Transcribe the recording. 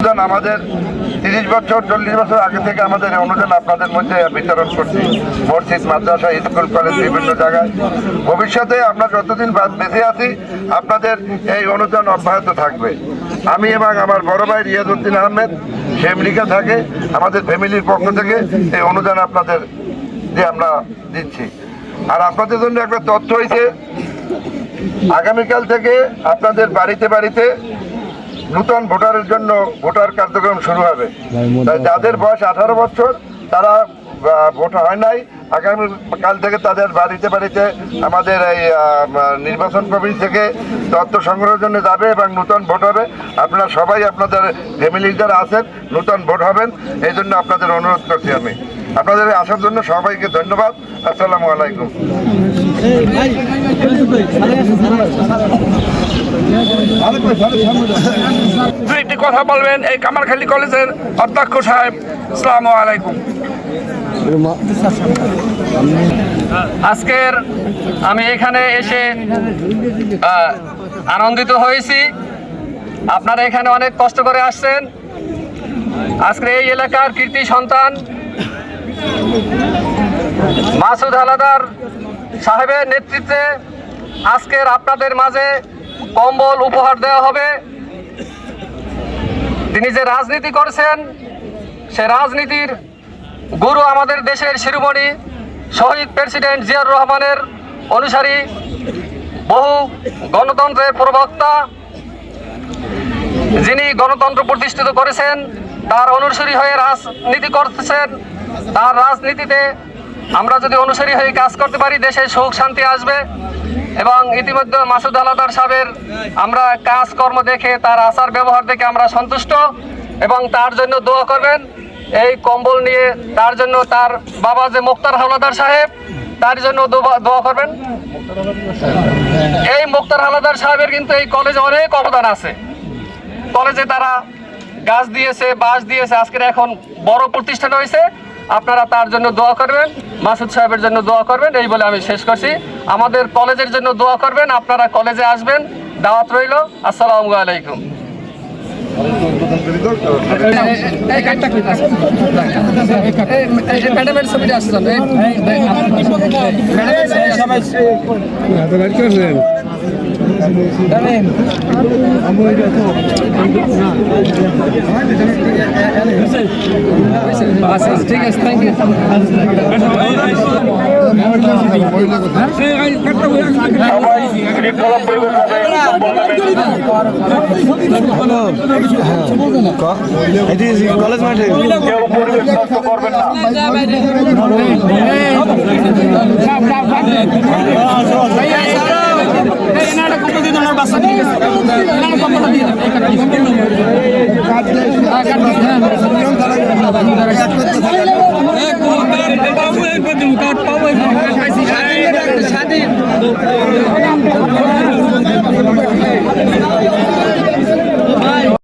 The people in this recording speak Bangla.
অনুদান আমাদের তিরিশ বছর, চল্লিশ বছর আগে থেকে আমাদের অনুদান আপনাদের মধ্যে বিতরণ করছি। মসজিদ, মাদ্রাসা, স্কুল, কলেজ বিভিন্ন জায়গায়। ভবিষ্যতে আমরা যতদিন বেঁচে আছি, আপনাদের এই অনুদান অব্যাহত থাকবে। আমি এবং আমার বড় ভাই রিয়াজউদ্দিন আহমেদ আমেরিকা থাকে, আমাদের ফ্যামিলির পক্ষ থেকে এই অনুদান আপনাদের যে আমরা দিচ্ছি। আর আপনাদের জন্য একটা তথ্য হয়েছে আগামীকাল থেকে আপনাদের বাড়িতে বাড়িতে নূতন ভোটারের জন্য ভোটার কার্যক্রম শুরু হবে। তাই যাদের বয়স আঠারো বছর, তারা ভোট হয় নাই। কাল থেকে তাদের বাড়িতে বাড়িতে আমাদের এই নির্বাচন কমিটি থেকে তথ্য সংগ্রহের জন্য যাবে এবং নূতন ভোট হবে। আপনারা সবাই আপনাদের ফ্যামিলি যারা আছেন, নূতন ভোট হবেন। এই জন্য আপনাদের অনুরোধ করছি আমি। আপনাদের আসার জন্য সবাইকে ধন্যবাদ। আসসালামু আলাইকুম। একটি কথা বলবেন, এই কামারখালী কলেজের অধ্যক্ষ সাহেব, আসসালামু আলাইকুম। আজকের আমি এখানে এসে আনন্দিত হয়েছি। আপনারা এখানে অনেক কষ্ট করে আসছেন। আজকের এই এলাকার কীর্তি সন্তান মাসুদ হালাদার সাহেবের নেতৃত্বে আজকের আপনাদের মাঝে কম্বল উপহার দেওয়া হবে। তিনি যে রাজনীতি করেছেন, সে রাজনীতির গুরু আমাদের দেশের শিরোমণি শহীদ প্রেসিডেন্ট জিয়াউর রহমানের অনুসারী বহু গণতন্ত্রের প্রবক্তা যিনি গণতন্ত্র প্রতিষ্ঠিত করেছেন, তার অনুসারী হয়ে রাজনীতি করতেছেন। তার রাজনীতিতে আমরা যদি অনুসারী হয়ে কাজ করতে পারি, দেশে সুখ, শান্তি আসবে এবং ইতিমধ্যে মাসুদ আলাদার সাহেবের আমরা কাজকর্ম দেখে, তার আচার ব্যবহার দেখে আমরা সন্তুষ্ট এবং তার জন্য দোয়া করবেন। এই কম্বল নিয়ে তার জন্য তার বাবা যে মুক্তার হাওলাদার সাহেব, তার জন্য দোয়া- করবেন। এই মুক্তার হাওলাদার সাহেবের কিন্তু এই কলেজে অনেক অবদান আছে। কলেজে তারা গাছ দিয়েছে বাঁশ দিয়েছে আজকের এখন বড় প্রতিষ্ঠান হয়েছে আপনারা তার জন্য দোয়া করবেন মাসুদ সাহেবের জন্য দোয়া করবেন এই বলে আমি শেষ করছি আমাদের কলেজের জন্য দোয়া করবেন আপনারা কলেজে আসবেন দাওয়াত রইল আসসালামু আলাইকুম ম্যাডামের ছবিটা ঠিক আছে থ্যাংক ইউ কলেজ মাঠে করবেন দিয়ে